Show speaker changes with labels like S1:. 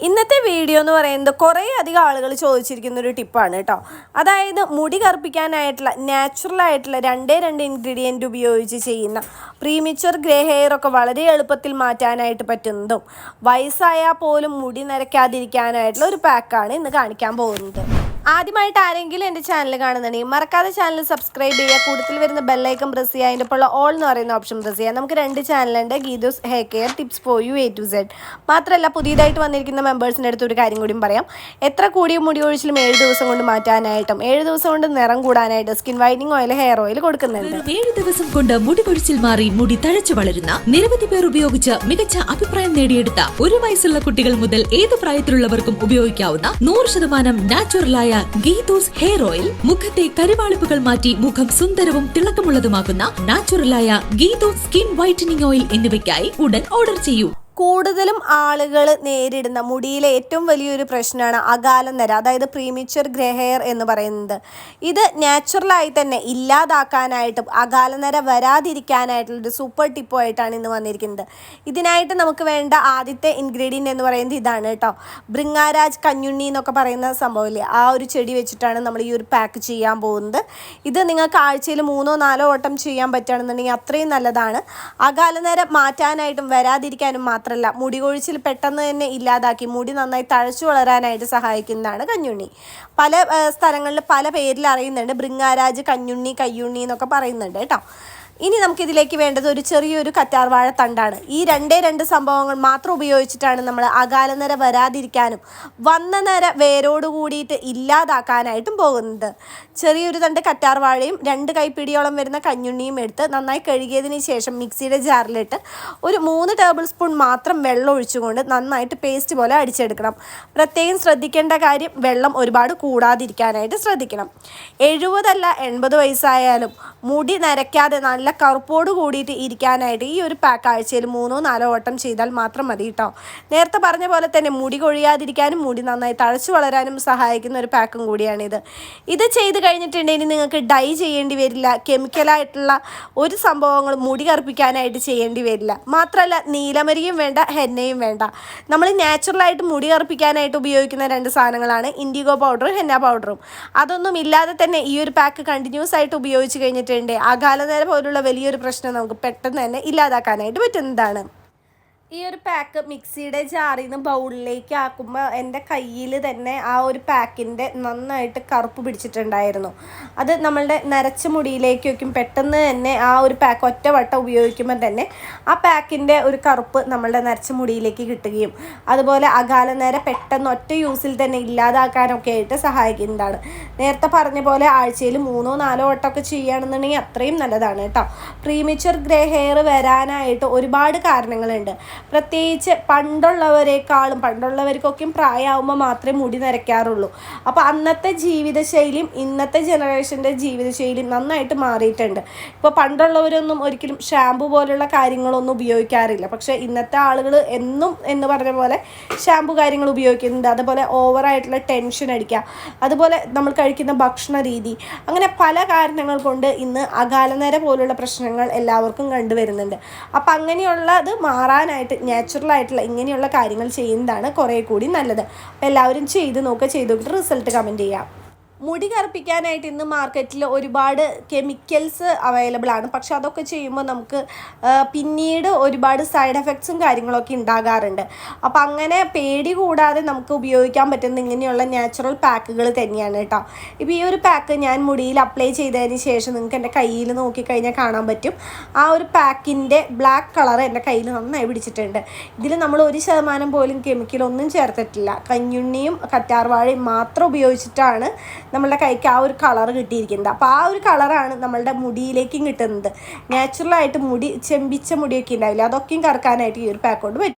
S1: ഇന്നത്തെ വീഡിയോ എന്ന് പറയുന്നത് കുറേ അധികം ആളുകൾ ചോദിച്ചിരിക്കുന്ന ഒരു ടിപ്പാണ് കേട്ടോ അതായത് മുടി കറുപ്പിക്കാനായിട്ടുള്ള നാച്ചുറൽ ആയിട്ടുള്ള രണ്ടേ രണ്ട് ഇൻഗ്രീഡിയന്റ് ഉപയോഗിച്ച് ചെയ്യുന്ന പ്രീമിച്ചർ ഗ്രേ ഹെയർ ഒക്കെ വളരെ എളുപ്പത്തിൽ മാറ്റാനായിട്ട് പറ്റുന്നതും വയസ്സായാൽ പോലും മുടി നരയ്ക്കാതിരിക്കാനായിട്ടുള്ള ഒരു പാക്കാണ് ഇന്ന് കാണിക്കാൻ പോകുന്നത്. ആദ്യമായിട്ട് ആരെങ്കിലും എന്റെ ചാനൽ കാണുന്നുണ്ടെങ്കിൽ മറക്കാതെ ചാനൽ സബ്സ്ക്രൈബ് ചെയ്യുക. കൂടുതൽ വരുന്ന ബെല്ലൈക്കൺ പ്രസ് ചെയ്യുക. അതിന്റെ ഒപ്പമുള്ള ഓൾ എന്ന് പറയുന്ന ഓപ്ഷൻ പ്രസ് ചെയ്യുക. നമുക്ക് രണ്ട് ചാനലുണ്ട് Geethos hair care tips for you A to Z മാത്രമല്ല പുതിയതായിട്ട് വന്നിരിക്കുന്ന മെമ്പേഴ്സിന്റെ അടുത്ത് ഒരു കാര്യം കൂടിയും പറയാം. എത്ര കൂടിയ മുടി ഒഴിച്ചിലും ഏഴ് ദിവസം കൊണ്ട് മാറ്റാനായിട്ടും ഏഴ് ദിവസം കൊണ്ട് നിറം കൂടാനായിട്ട് skin whitening oil hair oil കൊടുക്കുന്നുണ്ട്.
S2: ഏഴ് ദിവസം കൊണ്ട് മുടി കൊഴിച്ചിൽ മാറി മുടി തഴച്ചു വളരുന്ന നിരവധി പേർ ഉപയോഗിച്ച് മികച്ച അഭിപ്രായം നേടിയെടുത്ത ഒരു വയസ്സുള്ള കുട്ടികൾ മുതൽ ഏത് പ്രായത്തിലുള്ളവർക്കും ഉപയോഗിക്കാവുന്ന നൂറ് ശതമാനം നാച്ചുറലായ ഗീതൂസ് ഹെയർ ഓയിൽ മുഖത്തെ കരുവാളിപ്പുകൾ മാറ്റി മുഖം സുന്ദരവും തിളക്കമുള്ളതുമാക്കുന്ന നാച്ചുറലായ ഗീതൂസ് സ്കിൻ വൈറ്റനിങ് ഓയിൽ എന്നിവയ്ക്കായി ഉടൻ ഓർഡർ ചെയ്യൂ.
S1: കൂടുതലും ആളുകൾ നേരിടുന്ന മുടിയിലെ ഏറ്റവും വലിയൊരു പ്രശ്നമാണ് അകാല നര അതായത് പ്രീമിച്ചർ ഗ്രേ ഹെയർ എന്ന് പറയുന്നത്. ഇത് നാച്ചുറലായി തന്നെ ഇല്ലാതാക്കാനായിട്ടും അകാല നര വരാതിരിക്കാനായിട്ടുള്ളൊരു സൂപ്പർ ടിപ്പുമായിട്ടാണ് ഇന്ന് വന്നിരിക്കുന്നത്. ഇതിനായിട്ട് നമുക്ക് വേണ്ട ആദ്യത്തെ ഇൻഗ്രീഡിയന്റ് എന്ന് പറയുന്നത് ഇതാണ് കേട്ടോ ബൃങ്ങാരാജ് കഞ്ഞുണ്ണി എന്നൊക്കെ പറയുന്ന സംഭവമില്ലേ? ആ ഒരു ചെടി വെച്ചിട്ടാണ് നമ്മൾ ഈ ഒരു പാക്ക് ചെയ്യാൻ പോകുന്നത്. ഇത് നിങ്ങൾക്ക് ആഴ്ചയിൽ മൂന്നോ നാലോ വട്ടം ചെയ്യാൻ പറ്റുകയാണെന്നുണ്ടെങ്കിൽ അത്രയും നല്ലതാണ്. അകാല നിര മാറ്റാനായിട്ടും വരാതിരിക്കാനും മാത്രമല്ല മുടി കൊഴിച്ചിൽ പെട്ടെന്ന് തന്നെ ഇല്ലാതാക്കി മുടി നന്നായി തഴച്ചു വളരാനായിട്ട് സഹായിക്കുന്നതാണ് കഞ്ഞുണ്ണി. പല സ്ഥലങ്ങളിൽ പല പേരിൽ അറിയുന്നുണ്ട് ബൃങ്ങാരാജ് കഞ്ഞുണ്ണി കയ്യുണ്ണി എന്നൊക്കെ പറയുന്നുണ്ട് കേട്ടോ. ഇനി നമുക്കിതിലേക്ക് വേണ്ടത് ഒരു ചെറിയൊരു കറ്റാർവാഴ തണ്ടാണ്. ഈ രണ്ടേ രണ്ട് സംഭവങ്ങൾ മാത്രം ഉപയോഗിച്ചിട്ടാണ് നമ്മൾ അകാലനര വരാതിരിക്കാനും വന്ന നര വേരോട് കൂടിയിട്ട് ഇല്ലാതാക്കാനായിട്ടും പോകുന്നത്. ചെറിയൊരു തണ്ട് കറ്റാർവാഴയും രണ്ട് കൈപ്പിടിയോളം വരുന്ന കഞ്ഞുണ്ണിയും എടുത്ത് നന്നായി കഴുകിയതിന് ശേഷം മിക്സിയുടെ ജാറിലിട്ട് ഒരു മൂന്ന് ടേബിൾ സ്പൂൺ മാത്രം വെള്ളം ഒഴിച്ചുകൊണ്ട് നന്നായിട്ട് പേസ്റ്റ് പോലെ അടിച്ചെടുക്കണം. പ്രത്യേകം ശ്രദ്ധിക്കേണ്ട കാര്യം വെള്ളം ഒരുപാട് കൂടാതിരിക്കാനായിട്ട് ശ്രദ്ധിക്കണം. എഴുപതല്ല എൺപത് വയസ്സായാലും മുടി നരയ്ക്കാതെ നല്ല കറുപ്പോട് കൂടിയിട്ട് ഇരിക്കാനായിട്ട് ഈ ഒരു പാക്ക് ആഴ്ചയിൽ മൂന്നോ നാലോ വട്ടം ചെയ്താൽ മാത്രം മതി കേട്ടോ നേരത്തെ പറഞ്ഞ പോലെ തന്നെ മുടി കൊഴിയാതിരിക്കാനും മുടി നന്നായി തഴച്ചു വളരാനും സഹായിക്കുന്ന ഒരു പാക്കും കൂടിയാണിത്. ഇത് ചെയ്ത് കഴിഞ്ഞിട്ടുണ്ടെങ്കിൽ നിങ്ങൾക്ക് ഡൈ ചെയ്യേണ്ടി വരില്ല. കെമിക്കലായിട്ടുള്ള ഒരു സംഭവങ്ങളും മുടി കറുപ്പിക്കാനായിട്ട് ചെയ്യേണ്ടി വരില്ല. മാത്രമല്ല നീലമരിയും വേണ്ട ഹെന്നയും വേണ്ട. നമ്മൾ നാച്ചുറലായിട്ട് മുടി കറുപ്പിക്കാനായിട്ട് ഉപയോഗിക്കുന്ന രണ്ട് സാധനങ്ങളാണ് ഇൻഡിഗോ പൗഡറും ഹെന്ന പൗഡറും അതൊന്നും ഇല്ലാതെ തന്നെ ഈ ഒരു പാക്ക് കണ്ടിന്യൂസ് ആയിട്ട് ഉപയോഗിച്ച് കഴിഞ്ഞിട്ടുണ്ട് അകാലനര പോലുള്ള വലിയൊരു പ്രശ്നം നമുക്ക് പെട്ടെന്ന് തന്നെ ഇല്ലാതാക്കാനായിട്ട് പറ്റുന്നതാണ്. ഈ ഒരു പാക്ക് മിക്സിയുടെ ജാറിൽ നിന്ന് ബൗളിലേക്ക് ആക്കുമ്പോൾ എന്റെ കയ്യിൽ തന്നെ ആ ഒരു പാക്കിന്റെ നന്നായിട്ട് കറുപ്പ് പിടിച്ചിട്ടുണ്ടായിരുന്നു. അത് നമ്മളുടെ നരച്ച മുടിയിലേക്ക് വയ്ക്കും പെട്ടെന്ന് തന്നെ ആ ഒരു പാക്ക് ഒറ്റവട്ടം ഉപയോഗിക്കുമ്പോൾ തന്നെ ആ പാക്കിന്റെ ഒരു കറുപ്പ് നമ്മളുടെ നരച്ച മുടിയിലേക്ക് കിട്ടുകയും അതുപോലെ അകാല നേരെ പെട്ടെന്ന് ഒറ്റ യൂസിൽ തന്നെ ഇല്ലാതാക്കാനൊക്കെ ആയിട്ട് സഹായിക്കുന്നതാണ്. നേരത്തെ പറഞ്ഞ പോലെ ആഴ്ചയിൽ മൂന്നോ നാലോ വട്ടമൊക്കെ ചെയ്യുകയാണെന്നുണ്ടെങ്കിൽ അത്രയും നല്ലതാണ് കേട്ടോ. പ്രീമിച്ചർ ഗ്രേ ഹെയർ വരാനായിട്ട് ഒരുപാട് കാരണങ്ങളുണ്ട്. പ്രത്യേകിച്ച് പണ്ടുള്ളവരെക്കാളും പണ്ടുള്ളവർക്കൊക്കെയും പ്രായമാകുമ്പോൾ മാത്രമേ മുടി നരയ്ക്കാറുള്ളൂ. അപ്പോൾ അന്നത്തെ ജീവിതശൈലിയും ഇന്നത്തെ ജനറേഷന്റെ ജീവിതശൈലിയും നന്നായിട്ട് മാറിയിട്ടുണ്ട്. ഇപ്പോൾ പണ്ടുള്ളവരൊന്നും ഒരിക്കലും ഷാമ്പു പോലുള്ള കാര്യങ്ങളൊന്നും ഉപയോഗിക്കാറില്ല. പക്ഷേ ഇന്നത്തെ ആളുകൾ എന്നും എന്ന് പറഞ്ഞ പോലെ ഷാമ്പു കാര്യങ്ങൾ ഉപയോഗിക്കുന്നുണ്ട്. അതുപോലെ ഓവറായിട്ടുള്ള ടെൻഷൻ അടിക്കുക. അതുപോലെ നമ്മൾ കഴിക്കുന്ന ഭക്ഷണ രീതി. അങ്ങനെ പല കാരണങ്ങൾ കൊണ്ട് ഇന്ന് അകാലനര പോലുള്ള പ്രശ്നങ്ങൾ എല്ലാവർക്കും കണ്ടുവരുന്നുണ്ട്. അപ്പം അങ്ങനെയുള്ളത് മാറാനായിട്ട് നാച്ചുറൽ ആയിട്ടുള്ള ഇങ്ങനെയുള്ള കാര്യങ്ങൾ ചെയ്യുന്നതാണ് കുറേ കൂടി നല്ലത്. അപ്പോൾ എല്ലാവരും ചെയ്ത് നോക്കുക ചെയ്ത് നോക്കിയിട്ട് റിസൾട്ട് കമന്റ് ചെയ്യാം. മുടി കറുപ്പിക്കാനായിട്ട് ഇന്ന് മാർക്കറ്റിൽ ഒരുപാട് കെമിക്കൽസ് അവൈലബിൾ ആണ്. പക്ഷെ അതൊക്കെ ചെയ്യുമ്പോൾ നമുക്ക് പിന്നീട് ഒരുപാട് സൈഡ് എഫക്ട്സും കാര്യങ്ങളൊക്കെ ഉണ്ടാകാറുണ്ട്. അപ്പം അങ്ങനെ പേടി കൂടാതെ നമുക്ക് ഉപയോഗിക്കാൻ പറ്റുന്ന ഇങ്ങനെയുള്ള നാച്ചുറൽ പാക്കുകൾ തന്നെയാണ് കേട്ടോ ഇപ്പോൾ ഈ ഒരു പാക്ക് ഞാൻ മുടിയിൽ അപ്ലൈ ചെയ്തതിന് ശേഷം നിങ്ങൾക്ക് എന്റെ കയ്യിൽ നോക്കിക്കഴിഞ്ഞാൽ കാണാൻ പറ്റും. ആ ഒരു പാക്കിന്റെ ബ്ലാക്ക് കളർ എന്റെ കയ്യിൽ നന്നായി പിടിച്ചിട്ടുണ്ട്. ഇതിൽ നമ്മൾ ഒരു ശതമാനം പോലും കെമിക്കലൊന്നും ചേർത്തിട്ടില്ല. കഞ്ഞുണ്ണിയും കറ്റാർവാഴയും മാത്രം ഉപയോഗിച്ചിട്ടാണ് നമ്മളുടെ കൈക്ക് ആ ഒരു കളർ കിട്ടിയിരിക്കുന്നത്. അപ്പോൾ ആ ഒരു കളറാണ് നമ്മളുടെ മുടിയിലേക്കും കിട്ടുന്നത്. നാച്ചുറലായിട്ട് മുടി ചെമ്പിച്ച മുടിയൊക്കെ ഉണ്ടാവില്ല? അതൊക്കെയും കറക്കാനായിട്ട് ഈ ഒരു പാക്ക് കൊണ്ട് പറ്റും.